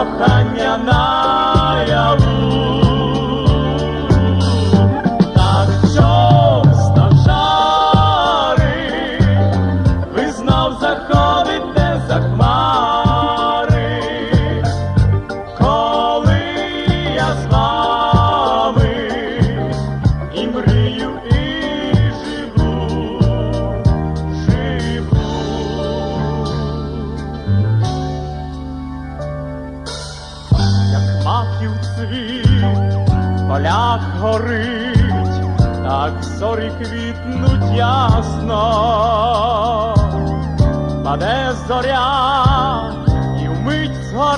кохання наяву. Так що стажари ви знов маків поляк горить, так зорі квітнуть ясно, паде зоря.